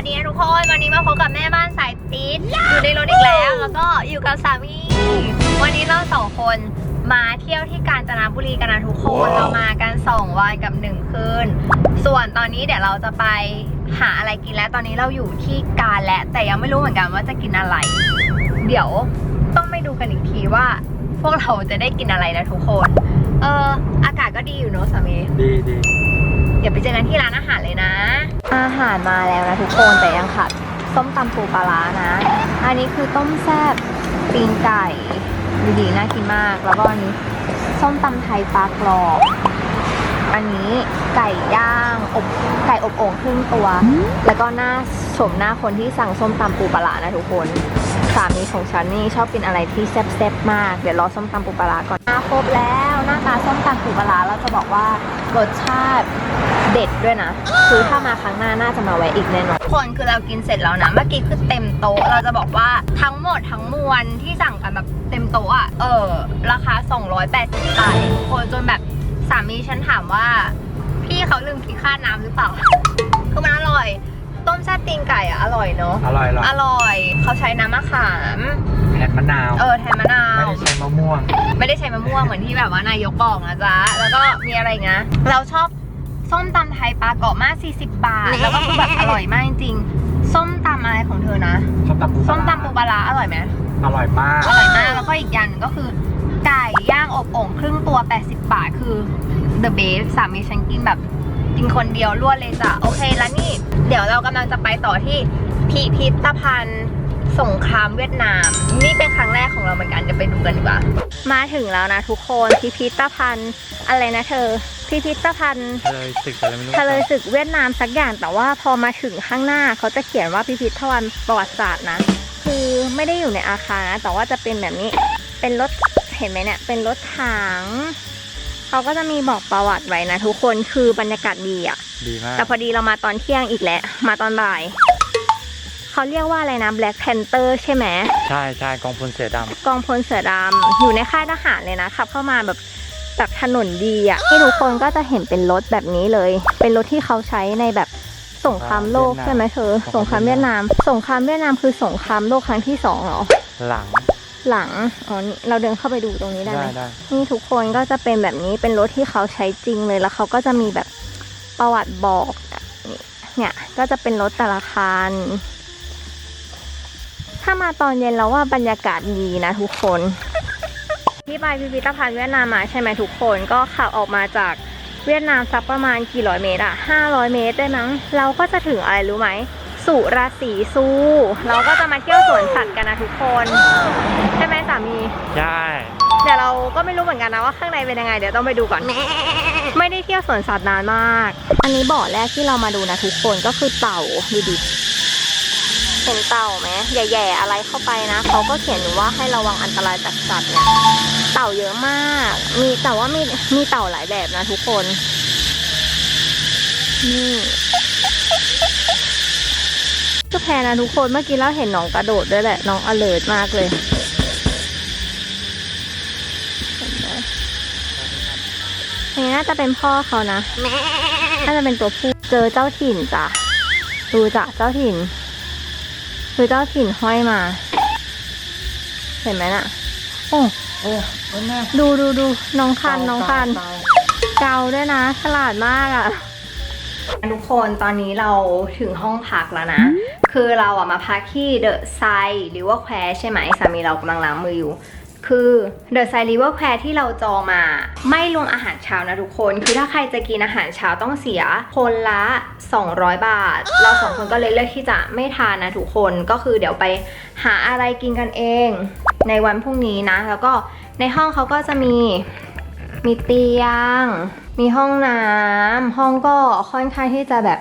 วัสดีนะทุกคนวันนี้มาพบกับแม่บ้านสายปี๊ดอยู่ในรถอีกแล้ว แล้วก็อยู่กับสามี วันนี้เราสองคนมาเที่ยวที่กาญจนบุรีกันนะทุกคนว้าวเรามากันสองวันกับหนึ่งคืน ส่วนตอนนี้เดี๋ยวเราจะไปหาอะไรกินแล้วตอนนี้เราอยู่ที่กาญแล้วแต่ยังไม่รู้เหมือนกันว่าจะกินอะไร เดี๋ยวต้องไปดูกันอีกทีว่า พวกเราจะได้กินอะไรนะทุกคน เอออากาศก็ดีอยู่เนอะสามี ดีดีเดี๋ยวไปเจอกันที่ร้านอาหารเลยนะ อาหารมาแล้วนะทุกคนแต่ยังขาดส้มตำปูปลาร้านะ อันนี้คือต้มแซ่บปีนไก่ดูดีน่ากินมาก แล้วก็อันนี้ส้มตำไทยปลากรอบ อันนี้ไก่ย่างอบไก่อบโอ่งครึ่งตัว แล้วก็หน้าชมหน้าคนที่สั่งส้มตำปูปลาร้านะทุกคนสามีของฉันนี่ชอบกินอะไรที่แซ่บๆมาก เดี๋ยวรอส้มตำปูปลาร้าก่อนมาครบแล้วหน้าตาส้มตำปูปลาร้าเราจะบอกว่ารสชาติเด็ดด้วยนะ คือถ้ามาครั้งหน้าน่าจะมาแวะอีกแน่นอนคนคือเรากินเสร็จแล้วนะ เมื่อกี้คือเต็มโต๊ะ เราจะบอกว่าทั้งหมดทั้งมวลที่สั่งกันแบบเต็มโต๊ะอะ เออ ราคา 280บาทเองทุกคนจนแบบ สามีฉันถามว่า พี่เขาลืมคิดค่าน้ำหรือเปล่า คือมันอร่อย ต้มแซ่บตีนไก่อะอร่อยเนอะอร่อยอร่อยอร่อย เขาใช้น้ำมะขามแผ่นมะนาว เออแทนมะนาว ไม่ได้ใช้มะม่วง ไม่ได้ใช้มะม่วงเหมือนที่แบบว่านายกบอกนะจ๊ะ แล้วก็มีอะไรอีกนะ เราชอบส้มตำไทยปลากรอบมาก40 บาท แล้วก็คือแบบอร่อยมากจริงๆ ส้มตำอะไรของเธอนะ ส้มตำปูส้มตำปูปลาร้าอร่อยไหม อร่อยมาก อร่อยมากแล้ว ก็อีกอย่างหนึงก็คือ ไก่ย่างอบโอ่งครึ่งตัว 80 บาทคือ the best สามีฉันกินแบบกินคนเดียวรวดเลยจ้ะ โอเคแล้วนี่ เดี๋ยวเรากำลังจะไปต่อที่พิพิธภัณฑ์สงครามเวียดนาม นี่เป็นครั้งแรกของเราเหมือนกันเดี๋ยวไปดูกันดีกว่า มาถึงแล้วนะทุกคนพิพิธภัณฑ์อะไรนะเธอ พิพิธภัณฑ์เลยสึกอะไรไม่รู้ทะเลศึกเวียดนามสักอย่างแต่ว่าพอมาถึงข้างหน้าเขาจะเขียนว่าพิพิธภัณฑ์ประวัติศาสตร์นะ คือไม่ได้อยู่ในอาคารนะแต่ว่าจะเป็นแบบนี้เป็นรถเห็นไหมเนี่ยเป็นรถถังเขาก็จะมีบอกประวัติไว้นะทุกคนคือบรรยากาศดีอะดีมากแต่พอดีเรามาตอนเที่ยงอีกแล้วมาตอนบ่ายเขาเรียกว่าอะไรนะ Black Panther ใช่ไหมใช่ใช่กองพลเสือดกองพลเสือดำอยู่ในค่ายทหารเลยนะขับ เข้ามาแบบแบบถนนดีอะ่ะที่ทุกคนก็จะเห็นเป็นรถแบบนี้เลย เป็นรถที่เขาใช้ในแบบ สงครามโลกใช่ไหมเธอ สงครามเวียดนาม สงครามเวียดนามคือสงครามโลกครั้งที่สองเหรอำหลัง หลัง อ๋อนี่เราเดินเข้าไปดูตรงนี้ได้ได้ไหมได้นี่ทุกคนก็จะเป็นแบบนี้ เป็นรถที่เขาใช้จริงเลย แล้วเขาก็จะมีแบบประวัติบอกนี่เนี่ย ก็จะเป็นรถแต่ละคัน ถ้ามาตอนเย็นแล้วว่าบรรยากาศดีนะทุกคน ที่ไปพิพิธภัณฑ์เวียดนามมาใช่ไหมทุกคน ก็ขับออกมาจาก เวียดนามสักประมาณกี่ร้อยเมตรอะห้าร้อยเมตรได้มั้ง เราก็จะถึงอะไรรู้ไหม สุราษีซู เราก็จะมาเที่ยวสวนสัตว์กันนะทุกคน ใช่ไหมสามี ใช่ เดี๋ยวเราก็ไม่รู้เหมือนกันนะว่าข้างในเป็นยังไง เดี๋ยวต้องไปดูก่อน ไม่ได้เที่ยวสวนสัตว์นานมาก อันนี้บ่อแรกที่เรามาดูนะทุกคนก็คือเต่าดูดิเห็นเต่าไหมแย่ๆอะไรเข้าไปนะ เขาก็เขียนอยู่ว่าให้ระวังอันตรายจากสัตว์เนี่ย เต่าเยอะมาก มีแต่ว่ามีมีเต่าหลายแบบนะทุกคน นี่ก็แพนะทุกคนเมื่อกี้เราเห็นน้องกระโดดด้วยแหละ น้อง alert มากเลยอันนี้น่าจะเป็นพ่อเขานะ น่าจะเป็นตัวผู้ เจอเจ้าถิ่นจ้ะ ดูจ้ะเจ้าถิ่น คือเจ้าถิ่นห้อยมา เห็นไหมน่ะ โอ้โอ้แม่ดูดูดูน้องคันน้องคันเกาด้วยนะ ฉลาดมากอะ่ะทุกคนตอนนี้เราถึงห้องพักแล้วนะ คือเราอะมาพักที่เดอะไซหรือว่าแควใช่ไหมสามีเรากำลังล้างมืออยู่ คือเดอะไซริเวอร์แควที่เราจองมา ไม่รวมอาหารเช้านะทุกคน คือถ้าใครจะกินอาหารเช้าต้องเสียคนละ 200 บาท เราสองคนก็เลยเลือกที่จะไม่ทานนะทุกคนก็คือเดี๋ยวไปหาอะไรกินกันเอง ในวันพรุ่งนี้นะ แล้วก็ในห้องเขาก็จะมีมีเตียง มีห้องน้ำห้องก็ค่อนข้างที่จะแบบ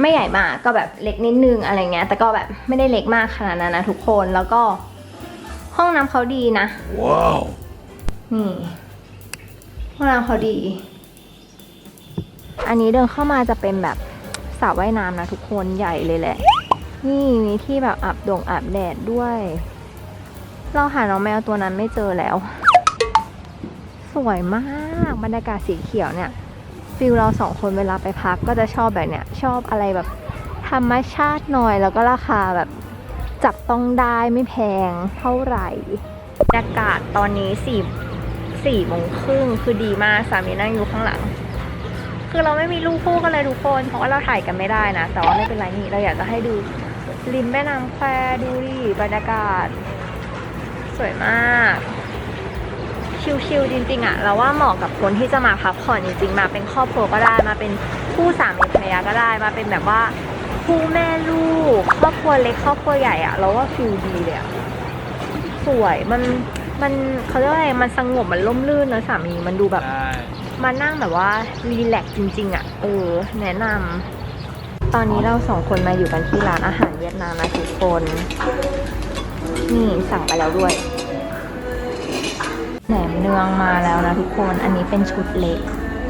ไม่ใหญ่มากก็แบบเล็กนิดนึงอะไรเงี้ยแต่ก็แบบไม่ได้เล็กมากขนาดนั้นนะทุกคนแล้วก็ห้องน้ำเขาดีนะว้าวนี่ห้องน้ำเขาดี อันนี้เดินเข้ามาจะเป็นแบบสระว่ายน้ำนะทุกคนใหญ่เลยแหละ นี่มีที่แบบอาบดงอาบแดดด้วย เราหาน้องแมวตัวนั้นไม่เจอแล้ว สวยมากบรรยากาศสีเขียวเนี่ยฟิลเราสองคนเวลาไปพักก็จะชอบแบบเนี้ยชอบอะไรแบบธรรมชาติหน่อยแล้วก็ราคาแบบจับต้องได้ไม่แพงเท่าไหร่บรรยากาศตอนนี้สี่สี่โมงครึ่งคือดีมากสามีนั่งอยู่ข้างหลัง คือเราไม่มีรูปคู่กันเลยทุกคนเพราะว่าเราถ่ายกันไม่ได้นะ แต่ว่าไม่เป็นไรนี่เราอยากจะให้ดูริมแม่น้ำแควดูดิบรรยากาศ สวยมาก ชิลๆจริงๆอะเราว่าเหมาะกับคนที่จะมาพักผ่อนจริงๆ มาเป็นครอบครัวก็ได้ มาเป็นคู่สามีภรรยาก็ได้ มาเป็นแบบว่าคู่แม่ลูก ครอบครัวเล็กครอบครัวใหญ่อะเราว่าฟิลดีเลยอะสวยมันมันเขาเรียกว่าอะไรมันสงบมันร่มรื่นนะสามีมันดูแบบใช่มานั่งแบบว่ารีแลกซ์จริง ๆอะ่ะเออ แนะนำตอนนี้เราสองคนมาอยู่กันที่ร้านอาหารเวียดนามนะทุกคน นี่สั่งไปแล้วด้วย แหนมเนืองมาแล้วนะทุกคน อันนี้เป็นชุดเล็ก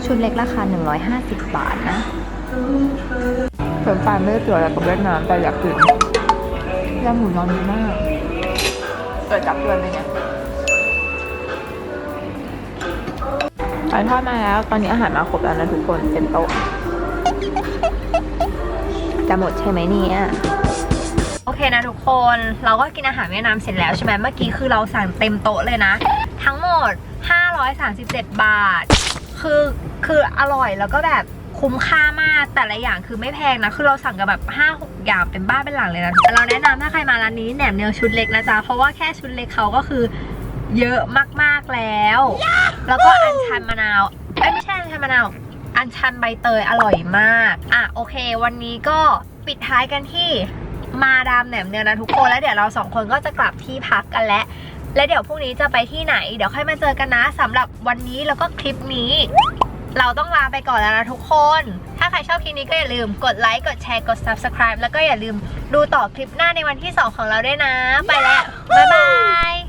ชุดเล็กราคา 150 บาทนะเฟิร์นปลายไม่ได้เกี่ยวอะไรกับเวียดนามแต่อยากกินย่างหมูยอดีมากเกิดจากเดือนเลยเนี่ยไปทอดมาแล้ว ตอนนี้อาหารมาครบแล้วนะทุกคนเต็มโต๊ะจะหมดใช่ไหมเนี่ยโอ เคนะทุกคน เราก็กินอาหารเวียดนามเสร็จแล้วใช่ไหมเมื่อกี้คือเราสั่งเต็มโต๊ะเลยนะ ทั้งหมด 537 บาท คือคืออร่อยแล้วก็แบบคุ้มค่ามากแต่ละอย่างคือไม่แพงนะ คือเราสั่งกันแบบ 5 6 อย่างเป็นบ้านเป็นหลังเลยนะแต่เราแนะนำถ้าใครมาร้านนี้แหนมเนืองชุดเล็กนะจ๊ะ เพราะว่าแค่ชุดเล็กเขาก็คือเยอะมากๆแล้ว แล้วก็อัญชันมะนาวไม่ใช่อัญชันมะนาว อัญชันใบเตยอร่อยมาก อะโอเค วันนี้ก็ปิดท้ายกันที่ มาดามแหนมเนืองนะทุกคนแล้วเดี๋ยวเราสองคนก็จะกลับที่พักกันแล้วและเดี๋ยวพรุ่งนี้จะไปที่ไหน เดี๋ยวค่อยมาเจอกันนะสำหรับวันนี้แล้วก็คลิปนี้ เราต้องลาไปก่อนแล้วนะทุกคน ถ้าใครชอบคลิปนี้ก็อย่าลืมกดไลค์กดแชร์กด subscribe แล้วก็อย่าลืมดูต่อคลิปหน้าในวันที่ 2 ของเราด้วยนะ ไปแล้ว บ๊ายบาย